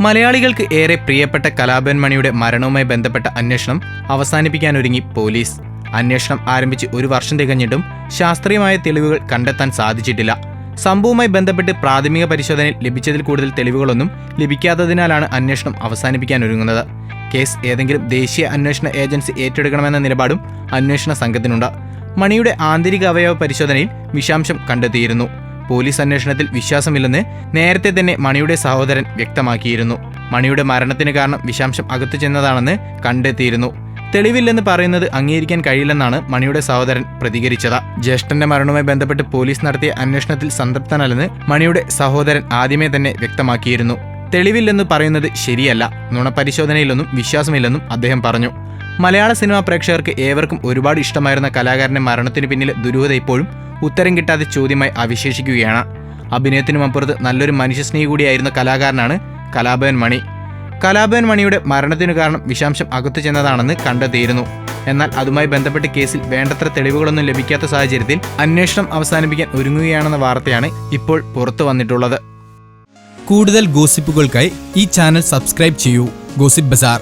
മലയാളികൾക്ക് ഏറെ പ്രിയപ്പെട്ട കലാഭൻ മണിയുടെ മരണവുമായി ബന്ധപ്പെട്ട അന്വേഷണം അവസാനിപ്പിക്കാനൊരുങ്ങി പോലീസ്. അന്വേഷണം ആരംഭിച്ച് ഒരു വർഷം തികഞ്ഞിട്ടും ശാസ്ത്രീയമായ തെളിവുകൾ കണ്ടെത്താൻ സാധിച്ചിട്ടില്ല. സംഭവവുമായി ബന്ധപ്പെട്ട് പ്രാഥമിക പരിശോധനയിൽ ലഭിച്ചതിൽ കൂടുതൽ തെളിവുകളൊന്നും ലഭിക്കാത്തതിനാലാണ് അന്വേഷണം അവസാനിപ്പിക്കാനൊരുങ്ങുന്നത്. കേസ് ഏതെങ്കിലും ദേശീയ അന്വേഷണ ഏജൻസി ഏറ്റെടുക്കണമെന്ന നിലപാടും അന്വേഷണ സംഘത്തിനുണ്ട്. മണിയുടെ ആന്തരിക അവയവ പരിശോധനയിൽ വിഷാംശം കണ്ടെത്തിയിരുന്നു. പോലീസ് അന്വേഷണത്തിൽ വിശ്വാസമില്ലെന്ന് നേരത്തെ തന്നെ മണിയുടെ സഹോദരൻ വ്യക്തമാക്കിയിരുന്നു. മണിയുടെ മരണത്തിന് കാരണം വിഷാംശം അകത്തു ചെന്നതാണെന്ന് കണ്ടെത്തിയിരുന്നു. തെളിവില്ലെന്ന് പറയുന്നത് അംഗീകരിക്കാൻ കഴിയില്ലെന്നാണ് മണിയുടെ സഹോദരൻ പ്രതികരിച്ചത്. ജ്യേഷ്ഠന്റെ മരണവുമായി ബന്ധപ്പെട്ട് പോലീസ് നടത്തിയ അന്വേഷണത്തിൽ സംതൃപ്തനല്ലെന്ന് മണിയുടെ സഹോദരൻ ആദ്യമേ തന്നെ വ്യക്തമാക്കിയിരുന്നു. തെളിവില്ലെന്ന് പറയുന്നത് ശരിയല്ല. നുണപരിശോധനയിലൊന്നും വിശ്വാസമില്ലെന്നും അദ്ദേഹം പറഞ്ഞു. മലയാള സിനിമാ പ്രേക്ഷകർക്ക് ഏവർക്കും ഒരുപാട് ഇഷ്ടമായിരുന്ന കലാകാരന്റെ മരണത്തിന് പിന്നിലെ ദുരൂഹത ഇപ്പോഴും ഉത്തരം കിട്ടാതെ ചോദ്യമായി അവശേഷിക്കുകയാണ്. അഭിനയത്തിനും അപ്പുറത്ത് നല്ലൊരു മനുഷ്യസ്നേഹി കൂടിയായിരുന്ന കലാകാരനാണ് കലാഭവൻ മണി. കലാഭവൻ മണിയുടെ മരണത്തിനു കാരണം വിഷാംശം അകത്തു ചെന്നതാണെന്ന് കണ്ടെത്തിയിരുന്നു. എന്നാൽ അതുമായി ബന്ധപ്പെട്ട് കേസിൽ വേണ്ടത്ര തെളിവുകളൊന്നും ലഭിക്കാത്ത സാഹചര്യത്തിൽ അന്വേഷണം അവസാനിപ്പിക്കാൻ ഒരുങ്ങുകയാണെന്ന വാർത്തയാണ് ഇപ്പോൾ പുറത്തു വന്നിട്ടുള്ളത്. കൂടുതൽ ഗോസിപ്പുകൾക്കായി ഈ ചാനൽ സബ്സ്ക്രൈബ് ചെയ്യൂ. Gossip bazaar.